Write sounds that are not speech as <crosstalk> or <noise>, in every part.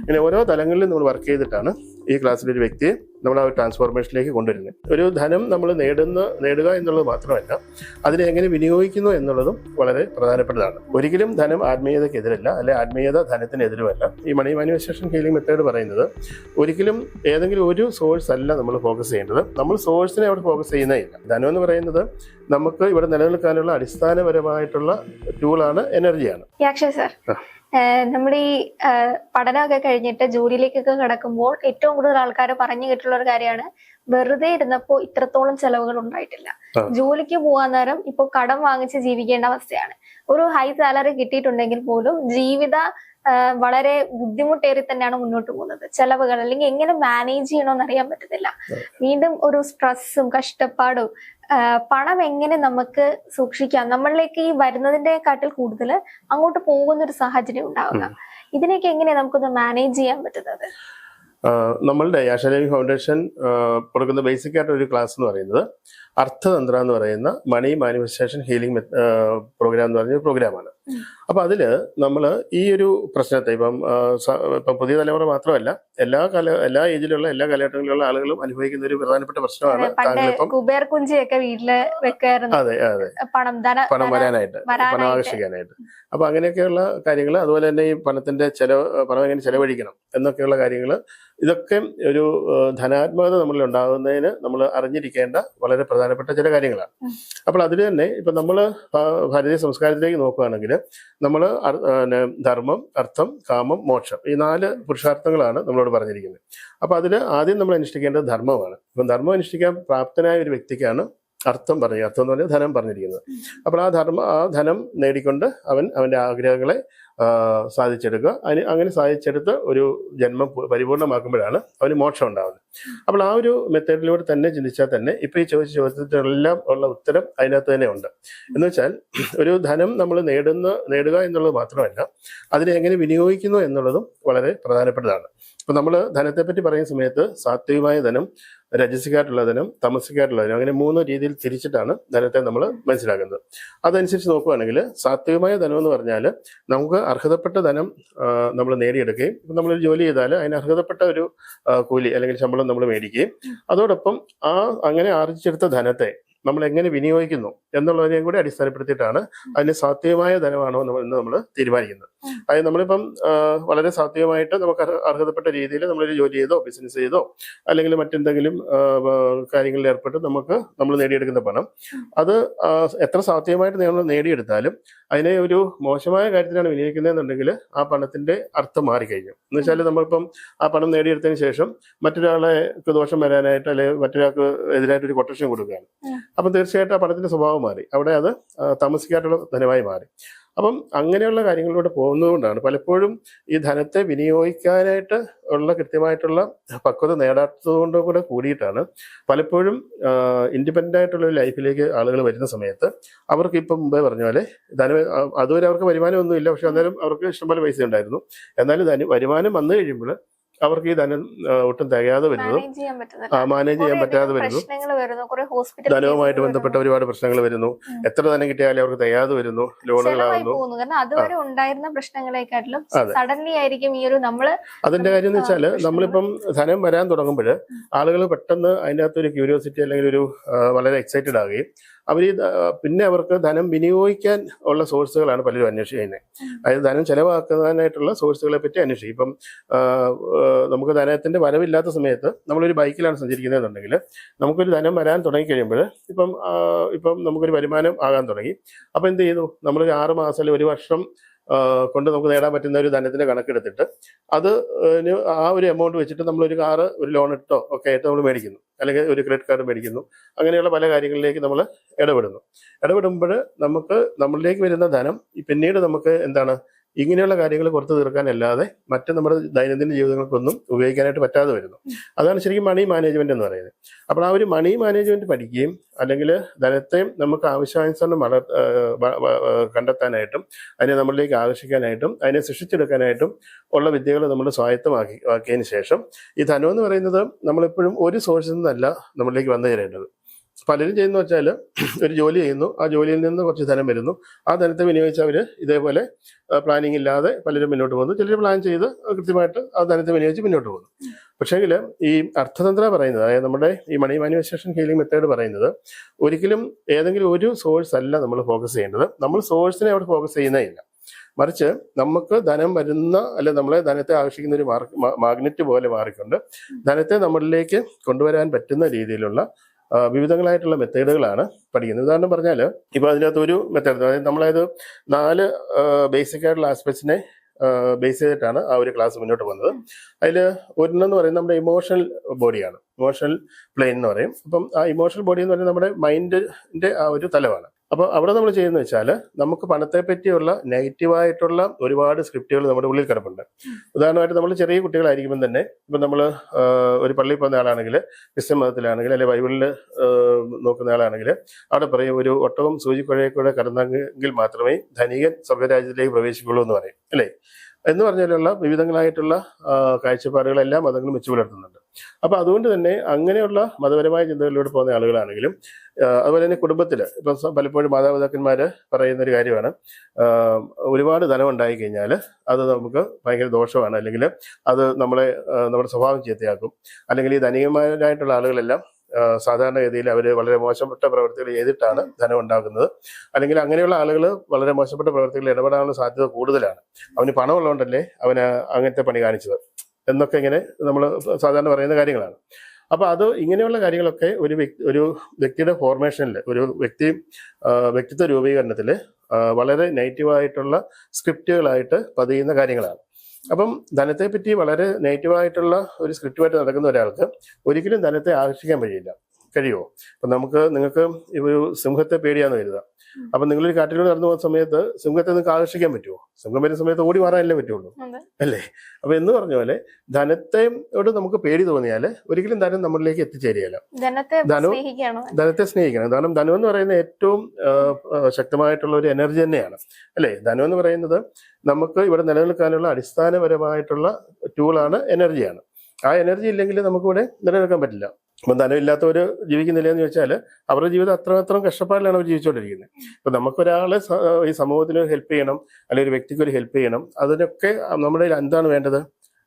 ഇങ്ങനെ ഓരോ തലങ്ങളിലും നമ്മൾ വർക്ക് ചെയ്തിട്ടാണ് ഈ ക്ലാസ്സിലെ ഒരു വ്യക്തിയെ നമ്മൾ ആ ഒരു ട്രാൻസ്ഫോർമേഷനിലേക്ക് കൊണ്ടുവരുന്നത്. ഒരു ധനം നമ്മൾ നേടുന്ന നേടുക എന്നുള്ളത് മാത്രമല്ല അതിനെ എങ്ങനെ വിനിയോഗിക്കുന്നു എന്നുള്ളതും വളരെ പ്രധാനപ്പെട്ടതാണ്. ഒരിക്കലും ധനം ആത്മീയതയ്ക്കെതിരല്ല അല്ലെ ആത്മീയത ധനത്തിനെതിരുമല്ല. ഈ മണി മാനിഫെസ്റ്റേഷൻ ഹീലിംഗ് മെത്തേഡ് പറയുന്നത് ഒരിക്കലും ഏതെങ്കിലും ഒരു സോഴ്സ് അല്ല നമ്മൾ ഫോക്കസ് ചെയ്യേണ്ടത്. നമ്മൾ സോഴ്സിനെ അവിടെ ഫോക്കസ് ചെയ്യുന്നേ ഇല്ല. ധനം എന്ന് പറയുന്നത് നമുക്ക് ഇവിടെ നിലനിൽക്കാനുള്ള അടിസ്ഥാനപരമായിട്ടുള്ള ടൂളാണ് എനർജിയാണ് സാർ. നമ്മുടെ ഈ പഠനമൊക്കെ കഴിഞ്ഞിട്ട് ജോലിയിലേക്കൊക്കെ കിടക്കുമ്പോൾ ഏറ്റവും കൂടുതൽ ആൾക്കാർ പറഞ്ഞു കേട്ടുള്ള ഒരു കാര്യമാണ് വെറുതെ ഇരുന്നപ്പോൾ ഇത്രത്തോളം ചെലവുകൾ ഉണ്ടായിട്ടില്ല. ജോലിക്ക് പോകാൻ നേരം ഇപ്പൊ കടം വാങ്ങിച്ച് ജീവിക്കേണ്ട അവസ്ഥയാണ്. ഒരു ഹൈ സാലറി കിട്ടിയിട്ടുണ്ടെങ്കിൽ പോലും ജീവിത വളരെ ബുദ്ധിമുട്ടേറി തന്നെയാണ് മുന്നോട്ട് പോകുന്നത്. ചെലവുകൾ അല്ലെങ്കിൽ എങ്ങനെ മാനേജ് ചെയ്യണമെന്ന് അറിയാൻ പറ്റുന്നില്ല വീണ്ടും ഒരു സ്ട്രെസ്സും കഷ്ടപ്പാടും പണം എങ്ങനെ നമുക്ക് സൂക്ഷിക്കാം? നമ്മളിലേക്ക് ഈ വരുന്നതിന്റെ കാട്ടിൽ കൂടുതൽ അങ്ങോട്ട് പോകുന്ന ഒരു സാഹചര്യം ഉണ്ടാവുക ഇതിനൊക്കെ എങ്ങനെ നമുക്കൊന്ന് മാനേജ് ചെയ്യാൻ പറ്റുന്നത്? നമ്മളുടെ യാഷലേവി ഫൗണ്ടേഷൻ കൊടുക്കുന്ന ബേസിക് ആയിട്ട് ഒരു ക്ലാസ് എന്ന് പറയുന്നത് അർത്ഥതന്ത്ര എന്ന് പറയുന്ന മണി മാനിഫെസ്റ്റേഷൻ ഹീലിംഗ് പ്രോഗ്രാം എന്ന് പറഞ്ഞ പ്രോഗ്രാമാണ് അപ്പോൾ അപ്പൊ അതിൽ നമ്മൾ ഈ ഒരു പ്രശ്നത്തെ ഇപ്പം ഇപ്പം പുതിയ തലമുറ മാത്രമല്ല എല്ലാ കല എല്ലാ ഏജിലുള്ള എല്ലാ കാലഘട്ടങ്ങളിലുള്ള ആളുകളും അനുഭവിക്കുന്ന ഒരു പ്രധാനപ്പെട്ട പ്രശ്നമാണ് പണ്ട് താങ്കളിപ്പം കുബേർ കുഞ്ചിയൊക്കെ വീട്ടിൽ വെക്കായിരുന്നു അതെ അതെ. പണം വരാനായിട്ട് പണം. ആകർഷിക്കാനായിട്ട് അപ്പൊ അങ്ങനെയൊക്കെയുള്ള കാര്യങ്ങൾ അതുപോലെ തന്നെ ഈ പണത്തിന്റെ ചെലവ് പണം എങ്ങനെ ചെലവഴിക്കണം എന്നൊക്കെയുള്ള കാര്യങ്ങൾ ഇതൊക്കെ ഒരു ധനാത്മകത നമ്മളിൽ ഉണ്ടാകുന്നതിന് നമ്മൾ അറിഞ്ഞിരിക്കേണ്ട വളരെ പ്രധാനപ്പെട്ട ചില കാര്യങ്ങളാണ്. അപ്പോൾ അതിൽ തന്നെ ഇപ്പം നമ്മൾ ഭാരതീയ സംസ്കാരത്തിലേക്ക് നോക്കുകയാണെങ്കിൽ നമ്മൾ ധർമ്മം അർത്ഥം കാമം മോക്ഷം ഈ നാല് പുരുഷാർത്ഥങ്ങളാണ് നമ്മളോട് പറഞ്ഞിരിക്കുന്നത്. അപ്പോൾ അതിൽ ആദ്യം നമ്മൾ അനുഷ്ഠിക്കേണ്ടത് ധർമ്മമാണ്. ഇപ്പം ധർമ്മം അനുഷ്ഠിക്കാൻ പ്രാപ്തനായ ഒരു വ്യക്തിക്കാണ് അർത്ഥം പറഞ്ഞത് അർത്ഥം എന്ന് പറഞ്ഞാൽ ധനം പറഞ്ഞിരിക്കുന്നത്. അപ്പോൾ ആ ധർമ്മം ആ ധനം നേടിക്കൊണ്ട് അവൻ അവന്റെ ആഗ്രഹങ്ങളെ സാധിച്ചെടുക്കുക. അതിന് അങ്ങനെ സാധിച്ചെടുത്ത് ഒരു ജന്മം പരിപൂർണമാക്കുമ്പോഴാണ് അവന് മോക്ഷം ഉണ്ടാകുന്നത് അപ്പോൾ ആ ഒരു മെത്തേഡിലൂടെ തന്നെ ചിന്തിച്ചാൽ തന്നെ ഇപ്പോൾ ഈ ചോദിച്ച ചോദ്യത്തിനെല്ലാം ഉള്ള ഉത്തരം അതിനകത്ത് തന്നെ ഉണ്ട്. എന്ന് വെച്ചാൽ ഒരു ധനം നമ്മൾ നേടുന്ന നേടുക എന്നുള്ളത് മാത്രമല്ല അതിനെ എങ്ങനെ വിനിയോഗിക്കുന്നു എന്നുള്ളതും വളരെ പ്രധാനപ്പെട്ടതാണ്. അപ്പം നമ്മൾ ധനത്തെപ്പറ്റി പറയുന്ന സമയത്ത് സാത്വികമായ ധനം തമസിക്കായിട്ടുള്ള ധനം അങ്ങനെ മൂന്ന് രീതിയിൽ തിരിച്ചിട്ടാണ് ധനത്തെ നമ്മൾ മനസ്സിലാക്കുന്നത് അതനുസരിച്ച് നോക്കുകയാണെങ്കിൽ സാത്വികമായ ധനം എന്ന് പറഞ്ഞാൽ നമുക്ക് അർഹതപ്പെട്ട ധനം നമ്മൾ നേടിയെടുക്കുകയും ഇപ്പം നമ്മളൊരു ജോലി ചെയ്താൽ അതിന് അർഹതപ്പെട്ട ഒരു കൂലി അല്ലെങ്കിൽ ശമ്പളം നമ്മൾ മേടിക്കുകയും അതോടൊപ്പം ആ അങ്ങനെ ആർജിച്ചെടുത്ത ധനത്തെ നമ്മൾ എങ്ങനെ വിനിയോഗിക്കുന്നു എന്നുള്ളതിനെയും കൂടി അടിസ്ഥാനപ്പെടുത്തിയിട്ടാണ് അതിന് സാത്വികമായ ധനമാണോ എന്ന് നമ്മൾ തീരുമാനിക്കുന്നത്. അതായത് നമ്മളിപ്പം വളരെ സാത്വികമായിട്ട് നമുക്ക് അർഹ- അർഹതപ്പെട്ട രീതിയിൽ നമ്മളൊരു ജോലി ചെയ്തോ ബിസിനസ് ചെയ്തോ അല്ലെങ്കിൽ മറ്റെന്തെങ്കിലും കാര്യങ്ങളിൽ ഏർപ്പെട്ട് നമുക്ക് നമ്മൾ നേടിയെടുക്കുന്ന പണം. അത് എത്ര സാധ്യമായിട്ട് നമ്മൾ നേടിയെടുത്താലും അതിനെ ഒരു മോശമായ കാര്യത്തിലാണ് വിനിയോഗിക്കുന്നതെന്നുണ്ടെങ്കിൽ ആ പണത്തിന്റെ അർത്ഥം മാറിക്കഴിഞ്ഞു. എന്ന് വെച്ചാൽ നമ്മളിപ്പം ആ പണം നേടിയെടുത്തതിന് ശേഷം മറ്റൊരാളെ ദോഷം വരാനായിട്ട് അല്ലെങ്കിൽ മറ്റൊരാൾക്ക് എതിരായിട്ട് ഒരു കൊട്ടേഷൻ കൊടുക്കുകയാണ്. അപ്പം തീർച്ചയായിട്ടും ആ പണത്തിന്റെ സ്വഭാവം മാറി. അവിടെ അത് താമസിക്കാനുള്ള ധനമായി മാറി. അപ്പം അങ്ങനെയുള്ള കാര്യങ്ങളിലൂടെ പോകുന്നതുകൊണ്ടാണ് പലപ്പോഴും ഈ ധനത്തെ വിനിയോഗിക്കാനായിട്ട് ഉള്ള കൃത്യമായിട്ടുള്ള പക്വത നേടാത്തത് കൊണ്ട് കൂടെ കൂടിയിട്ടാണ്. പലപ്പോഴും ഇൻഡിപെൻഡന്റ് ആയിട്ടുള്ള ലൈഫിലേക്ക് ആളുകൾ വരുന്ന സമയത്ത് അവർക്ക് ഇപ്പം മുമ്പേ പറഞ്ഞ പോലെ ധന അതുവരെ അവർക്ക് വരുമാനം ഇല്ല പക്ഷെ അന്നേരം അവർക്ക് ഇഷ്ടംപോലെ പൈസ ഉണ്ടായിരുന്നു. എന്നാലും ധന വരുമാനം വന്നു കഴിയുമ്പോൾ അവർക്ക് ഈ ധനം ഒട്ടും തികയാതെ വരുന്നതും. മാനേജ് ചെയ്യാൻ മാനേജ് ചെയ്യാൻ പറ്റാതെ വരുന്നു. ധനവുമായിട്ട് ബന്ധപ്പെട്ട ഒരുപാട് പ്രശ്നങ്ങൾ വരുന്നു. എത്ര ധനം കിട്ടിയാലും അവർക്ക് തികയാതെ വരുന്നു. ലോണുകളാകുന്നു. അതുവരെ ഉണ്ടായിരുന്ന പ്രശ്നങ്ങളെക്കാട്ടിലും സഡൻലി ആയിരിക്കും ഈ ഒരു നമ്മൾ അതിന്റെ കാര്യം എന്ന് വെച്ചാൽ നമ്മളിപ്പം ധനം വരാൻ തുടങ്ങുമ്പോൾ ആളുകൾ പെട്ടെന്ന് അതിന്റെ അകത്ത് ഒരു ക്യൂരിയോസിറ്റി അല്ലെങ്കിൽ ഒരു വളരെ എക്സൈറ്റഡ് ആവുകയും അവർ പിന്നെ അവർക്ക് ധനം വിനിയോഗിക്കാൻ ഉള്ള സോഴ്സുകളാണ് പലരും അന്വേഷിക്കുന്നത്. അതായത് ധനം ചെലവാക്കാനായിട്ടുള്ള സോഴ്സുകളെ പറ്റി അന്വേഷിക്കും. ഇപ്പം നമുക്ക് ധനത്തിന്റെ വരവില്ലാത്ത സമയത്ത് നമ്മളൊരു ബൈക്കിലാണ് സഞ്ചരിക്കുന്നതെന്നുണ്ടെങ്കിൽ നമുക്കൊരു ധനം വരാൻ തുടങ്ങി കഴിയുമ്പോൾ ഇപ്പം ഇപ്പം നമുക്കൊരു വരുമാനം ആകാൻ തുടങ്ങി. അപ്പം എന്ത് ചെയ്തു? നമ്മളൊരു ആറ് മാസം അല്ലെങ്കിൽ ഒരു വർഷം കൊണ്ട് നമുക്ക് നേടാൻ പറ്റുന്ന ഒരു ധനത്തിന്റെ കണക്കെടുത്തിട്ട് അത് ആ ഒരു എമൗണ്ട് വെച്ചിട്ട് നമ്മൾ ഒരു കാറ് ഒരു ലോൺ ഇട്ടോ ഒക്കെ ആയിട്ട് നമ്മൾ മേടിക്കുന്നു. അല്ലെങ്കിൽ ഒരു ക്രെഡിറ്റ് കാർഡ് മേടിക്കുന്നു. അങ്ങനെയുള്ള പല കാര്യങ്ങളിലേക്ക് നമ്മൾ ഇടപെടുന്നു. ഇടപെടുമ്പോൾ നമുക്ക് നമ്മളിലേക്ക് വരുന്ന ധനം പിന്നീട് നമുക്ക് എന്താണ് ഇങ്ങനെയുള്ള കാര്യങ്ങൾ പുറത്തു തീർക്കാനല്ലാതെ മറ്റ് നമ്മുടെ ദൈനംദിന ജീവിതങ്ങൾക്കൊന്നും ഉപയോഗിക്കാനായിട്ട് പറ്റാതെ വരുന്നു. അതാണ് ശരിക്കും മണി മാനേജ്മെന്റ് എന്ന് പറയുന്നത്. അപ്പോൾ ആ ഒരു മണി മാനേജ്മെന്റ് പഠിക്കുകയും അല്ലെങ്കിൽ ധനത്തെ നമുക്ക് ആവശ്യാനുസരണം വളർ ആ, വ- വ- ആ, കണ്ടെത്താനായിട്ടും അതിനെ നമ്മളിലേക്ക് ആകർഷിക്കാനായിട്ടും അതിനെ സൃഷ്ടിച്ചെടുക്കാനായിട്ടും ഉള്ള വിദ്യകൾ നമ്മൾ സ്വായത്തമാക്കി ആക്കിയതിന് ശേഷം ഈ ധനം എന്ന് പറയുന്നത് നമ്മളെപ്പോഴും ഒരു സോഴ്സിൽ നിന്നല്ല നമ്മളിലേക്ക് വന്നു ചേരേണ്ടത് പലരും ചെയ്യുന്ന വെച്ചാൽ <clears throat> ഒരു ജോലി ചെയ്യുന്നു. ആ ജോലിയിൽ നിന്ന് കുറച്ച് ധനം വരുന്നു. ആ ധനത്തെ വിനിയോഗിച്ച് അവർ ഇതേപോലെ പ്ലാനിങ് ഇല്ലാതെ പലരും മുന്നോട്ട് പോകുന്നു. ചിലർ പ്ലാൻ ചെയ്ത് കൃത്യമായിട്ട് ആ ധനത്തെ വിനിയോഗിച്ച് മുന്നോട്ട് പോകുന്നു. പക്ഷേങ്കിൽ ഈ അർത്ഥതന്ത്ര പറയുന്നത് അതായത് നമ്മുടെ ഈ മണി മാനുവേഷൻ ഹീലിംഗ് മെത്തേഡ് പറയുന്നത് ഒരിക്കലും ഏതെങ്കിലും ഒരു സോഴ്സ് അല്ല നമ്മൾ ഫോക്കസ് ചെയ്യേണ്ടത്. നമ്മൾ സോഴ്സിനെ അവിടെ ഫോക്കസ് ചെയ്യുന്നേ ഇല്ല. മറിച്ച് നമുക്ക് ധനം വരുന്ന അല്ലെ നമ്മളെ ധനത്തെ ആകർഷിക്കുന്ന ഒരു മാഗ്നറ്റ് പോലെ മാറിക്കൊണ്ട് ധനത്തെ നമ്മളിലേക്ക് കൊണ്ടുവരാൻ പറ്റുന്ന രീതിയിലുള്ള വിവിധങ്ങളായിട്ടുള്ള മെത്തേഡുകളാണ് പഠിക്കുന്നത്. ഉദാഹരണം പറഞ്ഞാൽ ഇപ്പൊ അതിനകത്ത് ഒരു മെത്തേഡ് അതായത് നമ്മളത് നാല് ബേസിക് ആയിട്ടുള്ള ആസ്പെക്ട്സിനെ ബേസ് ചെയ്തിട്ടാണ് ആ ഒരു ക്ലാസ് മുന്നോട്ട് പോകുന്നത്. അതിൽ ഒരെണ്ണെന്ന് പറയുന്നത് നമ്മുടെ ഇമോഷണൽ ബോഡിയാണ് ഇമോഷണൽ പ്ലെയിൻ എന്ന് പറയും. അപ്പം ആ ഇമോഷണൽ ബോഡി എന്ന് പറയുന്നത് നമ്മുടെ മൈൻഡിന്റെ ആ ഒരു തലമാണ് അപ്പോൾ അവിടെ നമ്മൾ ചെയ്യുന്നത് വെച്ചാൽ നമുക്ക് പണത്തെ പറ്റിയുള്ള നെഗറ്റീവായിട്ടുള്ള ഒരുപാട് സ്ക്രിപ്റ്റുകൾ നമ്മുടെ ഉള്ളിൽ കിടപ്പുണ്ട്. ഉദാഹരണമായിട്ട് നമ്മൾ ചെറിയ കുട്ടികളായിരിക്കുമ്പോൾ തന്നെ ഇപ്പം നമ്മൾ ഒരു പള്ളിയിൽ പോകുന്ന ആളാണെങ്കിൽ ക്രിസ്ത്യൻ മതത്തിലാണെങ്കിൽ അല്ലെങ്കിൽ ബൈബിളിൽ നോക്കുന്ന ആളാണെങ്കിൽ അവിടെ പറയും ഒരു ഒട്ടകം സൂചിക്കുഴയെ കൂടെ കടന്നെങ്കിൽ മാത്രമേ ധനികൻ സ്വർഗരാജ്യത്തിലേക്ക് പ്രവേശിക്കുള്ളൂ എന്ന് പറയും. അല്ലേ? എന്ന് പറഞ്ഞാലുള്ള വിവിധങ്ങളായിട്ടുള്ള കാഴ്ചപ്പാടുകളെല്ലാം മതങ്ങളും വെച്ചു പുലർത്തുന്നുണ്ട് അപ്പൊ അതുകൊണ്ട് തന്നെ അങ്ങനെയുള്ള മതപരമായ ചിന്തകളിലൂടെ പോകുന്ന ആളുകളാണെങ്കിലും അതുപോലെ തന്നെ കുടുംബത്തിൽ ഇപ്പം പലപ്പോഴും മാതാപിതാക്കന്മാർ പറയുന്ന ഒരു കാര്യമാണ്. ഒരുപാട് ധനം ഉണ്ടായി കഴിഞ്ഞാൽ അത് നമുക്ക് ഭയങ്കര ദോഷമാണ്. അല്ലെങ്കിൽ അത് നമ്മളെ നമ്മുടെ സ്വഭാവം ചീത്തയാക്കും. അല്ലെങ്കിൽ ഈ ധനികന്മാരായിട്ടുള്ള ആളുകളെല്ലാം സാധാരണ സാധാരണഗതിയിൽ അവർ വളരെ മോശപ്പെട്ട പ്രവർത്തികൾ ചെയ്തിട്ടാണ് ധനം ഉണ്ടാക്കുന്നത്. അല്ലെങ്കിൽ അങ്ങനെയുള്ള ആളുകൾ വളരെ മോശപ്പെട്ട പ്രവൃത്തികളിൽ ഇടപെടാനുള്ള സാധ്യത കൂടുതലാണ്. അവന് പണമുള്ളതുകൊണ്ടല്ലേ അവന് അങ്ങനത്തെ പണി കാണിച്ചത്. എന്നൊക്കെ ഇങ്ങനെ നമ്മൾ സാധാരണ പറയുന്ന കാര്യങ്ങളാണ്. അപ്പൊ അത് ഇങ്ങനെയുള്ള കാര്യങ്ങളൊക്കെ ഒരു വ്യക്തി ഒരു വ്യക്തിയുടെ ഫോർമേഷനിൽ ഒരു വ്യക്തി വ്യക്തിത്വ രൂപീകരണത്തിൽ വളരെ നെഗറ്റീവായിട്ടുള്ള സ്ക്രിപ്റ്റുകളായിട്ട് പതിയുന്ന കാര്യങ്ങളാണ്. അപ്പം ധനത്തെപ്പറ്റി വളരെ നെഗറ്റീവായിട്ടുള്ള ഒരു സ്ക്രിപ്റ്റുമായിട്ട് നടക്കുന്ന ഒരാൾക്ക് ഒരിക്കലും ധനത്തെ ആകർഷിക്കാൻ കഴിയില്ല. കഴിയുമോ? അപ്പൊ നമുക്ക് നിങ്ങൾക്ക് ഒരു സിംഹത്തെ പേടിയാന്ന് കരുതുക. അപ്പൊ നിങ്ങളൊരു കാട്ടിലൂടെ നടന്നു പോകുന്ന സമയത്ത് സിംഹത്തെ നിങ്ങൾക്ക് ആകർഷിക്കാൻ പറ്റുമോ? സിംഹം വരുന്ന സമയത്ത് ഓടി മാറാനല്ലേ പറ്റുള്ളൂ. അല്ലേ? അപ്പൊ എന്ന് പറഞ്ഞ പോലെ ധനത്തെയോട് നമുക്ക് പേടി തോന്നിയാൽ ഒരിക്കലും ധനം നമ്മളിലേക്ക് എത്തിച്ചേരുകയില്ല. ധനത്തെ ധനവും- ധനത്തെ സ്നേഹിക്കണം. കാരണം ധനം എന്ന് പറയുന്ന ഏറ്റവും ശക്തമായിട്ടുള്ള ഒരു എനർജി തന്നെയാണ്. അല്ലേ? ധനം എന്ന് പറയുന്നത് നമുക്ക് ഇവിടെ നിലനിൽക്കാനുള്ള അടിസ്ഥാനപരമായിട്ടുള്ള ടൂളാണ് എനർജിയാണ് ആ എനർജി ഇല്ലെങ്കിൽ നമുക്കിവിടെ നിലനിൽക്കാൻ പറ്റില്ല. അപ്പം ധനമില്ലാത്തവർ ജീവിക്കുന്നില്ല എന്ന് ചോദിച്ചാൽ അവരുടെ ജീവിതം അത്രമാത്രം കഷ്ടപ്പാടിലാണ് അവർ ജീവിച്ചുകൊണ്ടിരിക്കുന്നത്. അപ്പം നമുക്കൊരാളെ ഈ സമൂഹത്തിന് ഹെൽപ്പ് ചെയ്യണം അല്ലെങ്കിൽ ഒരു വ്യക്തിക്ക് ഒരു ഹെൽപ്പ് ചെയ്യണം അതിനൊക്കെ നമ്മുടെ എന്താണ് വേണ്ടത്?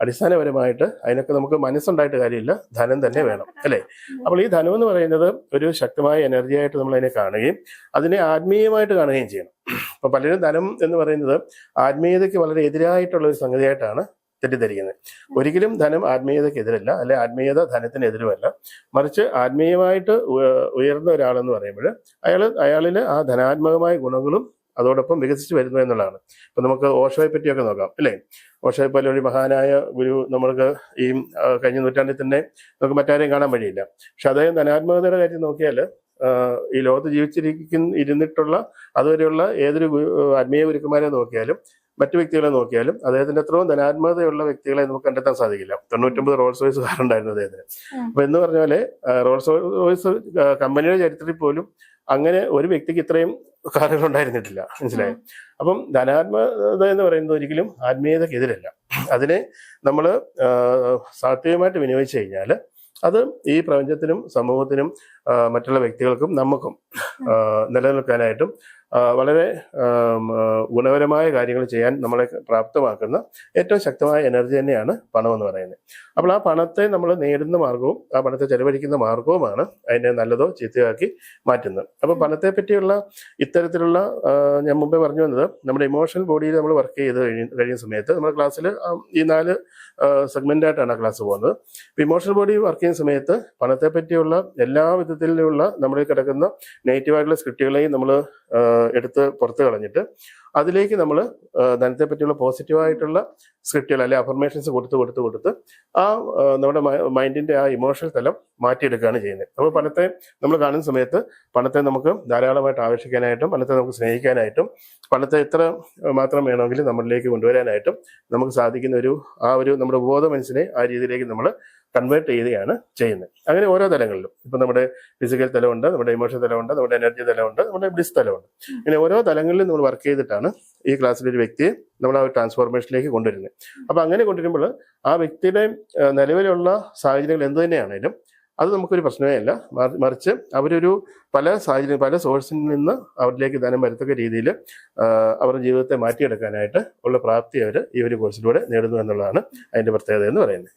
അടിസ്ഥാനപരമായിട്ട് അതിനൊക്കെ നമുക്ക് മനസ്സുണ്ടായിട്ട് കാര്യമില്ല ധനം തന്നെ വേണം അല്ലേ? അപ്പോൾ ഈ ധനം എന്ന് പറയുന്നത് ഒരു ശക്തമായ എനർജി ആയിട്ട് നമ്മൾ അതിനെ കാണുകയും അതിനെ ആത്മീയമായിട്ട് കാണുകയും ചെയ്യണം. അപ്പൊ പലരും ധനം എന്ന് പറയുന്നത് ആത്മീയതയ്ക്ക് വളരെ എതിരായിട്ടുള്ള ഒരു സംഗതിയായിട്ടാണ് തെറ്റിദ്ധരിക്കുന്നത്. ഒരിക്കലും ധനം ആത്മീയതക്കെതിരല്ല അല്ലെ ആത്മീയത ധനത്തിനെതിരുമല്ല. മറിച്ച് ആത്മീയമായിട്ട് ഉയ- ഉയർന്ന ഒരാളെന്ന് പറയുമ്പോൾ അയാൾ അയാളിൽ ആ ധനാത്മകമായ ഗുണങ്ങളും അതോടൊപ്പം വികസിച്ച് വരുന്നു എന്നുള്ളതാണ്. ഇപ്പം നമുക്ക് ഓഷോയെ പറ്റിയൊക്കെ നോക്കാം അല്ലേ? ഓഷോയെ പോലെ ഒരു മഹാനായ ഗുരു നമ്മൾക്ക് ഈ കഴിഞ്ഞ നൂറ്റാണ്ടിൽ തന്നെ നമുക്ക് മറ്റാരെയും കാണാൻ വഴിയില്ല. പക്ഷെ അദ്ദേഹം ധനാത്മകതയുടെ കാര്യം നോക്കിയാൽ ഈ ലോകത്ത് ജീവിച്ചിരിക്കുന്ന ഇരുന്നിട്ടുള്ള അതുവരെയുള്ള ഏതൊരു ആത്മീയ ഗുരുക്കന്മാരെ നോക്കിയാലും മറ്റു വ്യക്തികളെ നോക്കിയാലും അദ്ദേഹത്തിന്റെ അത്രയും ധനാത്മകതയുള്ള വ്യക്തികളെ നമുക്ക് കണ്ടെത്താൻ സാധിക്കില്ല. തൊണ്ണൂറ്റൊമ്പത് റോൾസ് റോയ്സ് കാറുണ്ടായിരുന്നു അദ്ദേഹത്തിന്. അപ്പൊ എന്ന് പറഞ്ഞ പോലെ റോൾസ് റോയ്സ് കമ്പനിയുടെ ചരിത്രത്തിൽ പോലും അങ്ങനെ ഒരു വ്യക്തിക്ക് ഇത്രയും കാറുകൾ ഉണ്ടായിരുന്നിട്ടില്ല. മനസ്സിലായി? അപ്പം ധനാത്മകത എന്ന് പറയുന്നത് ഒരിക്കലും ആത്മീയതക്കെതിരല്ല അതിനെ നമ്മൾ സാത്വികമായിട്ട് വിനിയോഗിച്ചു കഴിഞ്ഞാൽ അത് ഈ പ്രപഞ്ചത്തിനും സമൂഹത്തിനും മറ്റുള്ള വ്യക്തികൾക്കും നമുക്കും നിലനിൽക്കാനായിട്ടും വളരെ ഗുണപരമായ കാര്യങ്ങൾ ചെയ്യാൻ നമ്മളെ പ്രാപ്തമാക്കുന്ന ഏറ്റവും ശക്തമായ എനർജി തന്നെയാണ് പണം എന്ന് പറയുന്നത്. അപ്പോൾ ആ പണത്തെ നമ്മൾ നേടുന്ന മാർഗവും ആ പണത്തെ ചെലവഴിക്കുന്ന മാർഗവുമാണ് അതിനെ നല്ലതോ ചീത്തയാക്കി മാറ്റുന്നത്. അപ്പോൾ പണത്തെ പറ്റിയുള്ള ഇത്തരത്തിലുള്ള ഞാൻ മുമ്പേ പറഞ്ഞു വന്നത് നമ്മുടെ ഇമോഷണൽ ബോഡിയിൽ നമ്മൾ വർക്ക് ചെയ്ത് കഴിയ കഴിയുന്ന സമയത്ത് നമ്മുടെ ക്ലാസ്സിൽ ഈ നാല് സെഗ്മെന്റായിട്ടാണ് ആ ക്ലാസ് പോകുന്നത്. ഇപ്പോൾ ഇമോഷണൽ ബോഡി വർക്ക് ചെയ്യുന്ന സമയത്ത് പണത്തെ പറ്റിയുള്ള എല്ലാ വിധത്തിലുള്ള നമ്മളിൽ കിടക്കുന്ന നെഗറ്റീവായിട്ടുള്ള സ്ക്രിപ്റ്റുകളെയും നമ്മൾ എടുത്ത് പുറത്ത് കളഞ്ഞിട്ട് അതിലേക്ക് നമ്മൾ ധനത്തെ പറ്റിയുള്ള പോസിറ്റീവായിട്ടുള്ള സ്ക്രിപ്റ്റുകൾ അല്ലെ അഫർമേഷൻസ് കൊടുത്ത് കൊടുത്ത് കൊടുത്ത് ആ ആ, നമ്മുടെ മൈൻഡിന്റെ ആ ഇമോഷണൽ തലം മാറ്റിയെടുക്കുകയാണ് ചെയ്യുന്നത്. അപ്പോൾ പണത്തെ നമ്മൾ കാണുന്ന സമയത്ത് പണത്തെ നമുക്ക് ധാരാളമായിട്ട് ആവേശിക്കാനായിട്ടും പണത്തെ നമുക്ക് സ്നേഹിക്കാനായിട്ടും പണത്തെ എത്ര മാത്രം വേണമെങ്കിലും നമ്മളിലേക്ക് കൊണ്ടുവരാനായിട്ടും നമുക്ക് സാധിക്കുന്ന ഒരു ആ ഒരു നമ്മുടെ ബോധ മനസ്സിനെ ആ രീതിയിലേക്ക് നമ്മൾ കൺവേർട്ട് ചെയ്യുകയാണ് ചെയ്യുന്നത്. അങ്ങനെ ഓരോ തലങ്ങളിലും. ഇപ്പൊ നമ്മുടെ ഫിസിക്കൽ തലമുണ്ട് നമ്മുടെ ഇമോഷൻ തലമുണ്ട് നമ്മുടെ എനർജി തലമുണ്ട് നമ്മുടെ ബ്ലിസ് തലമുണ്ട്. ഇങ്ങനെ ഓരോ തലങ്ങളിലും നമ്മൾ വർക്ക് ചെയ്തിട്ടാണ് ഈ ക്ലാസ്സിലെ ഒരു വ്യക്തിയെ നമ്മൾ ആ ട്രാൻസ്ഫോർമേഷനിലേക്ക് കൊണ്ടുവരുന്നത്. അപ്പൊ അങ്ങനെ കൊണ്ടുവരുമ്പോൾ ആ വ്യക്തിയുടെ നിലവിലുള്ള സാഹചര്യങ്ങൾ എന്ത് അത് നമുക്കൊരു പ്രശ്നമേ അല്ല. മറിച്ച് അവരൊരു പല സാഹചര്യം പല സോഴ്സിൽ നിന്ന് അവരിലേക്ക് ധനം വരത്തക്ക രീതിയിൽ അവരുടെ ജീവിതത്തെ മാറ്റിയെടുക്കാനായിട്ട് ഉള്ള പ്രാപ്തി അവർ ഈ ഒരു കോഴ്സിലൂടെ നേടുന്നു എന്നുള്ളതാണ് അതിന്റെ പ്രത്യേകത എന്ന് പറയുന്നത്.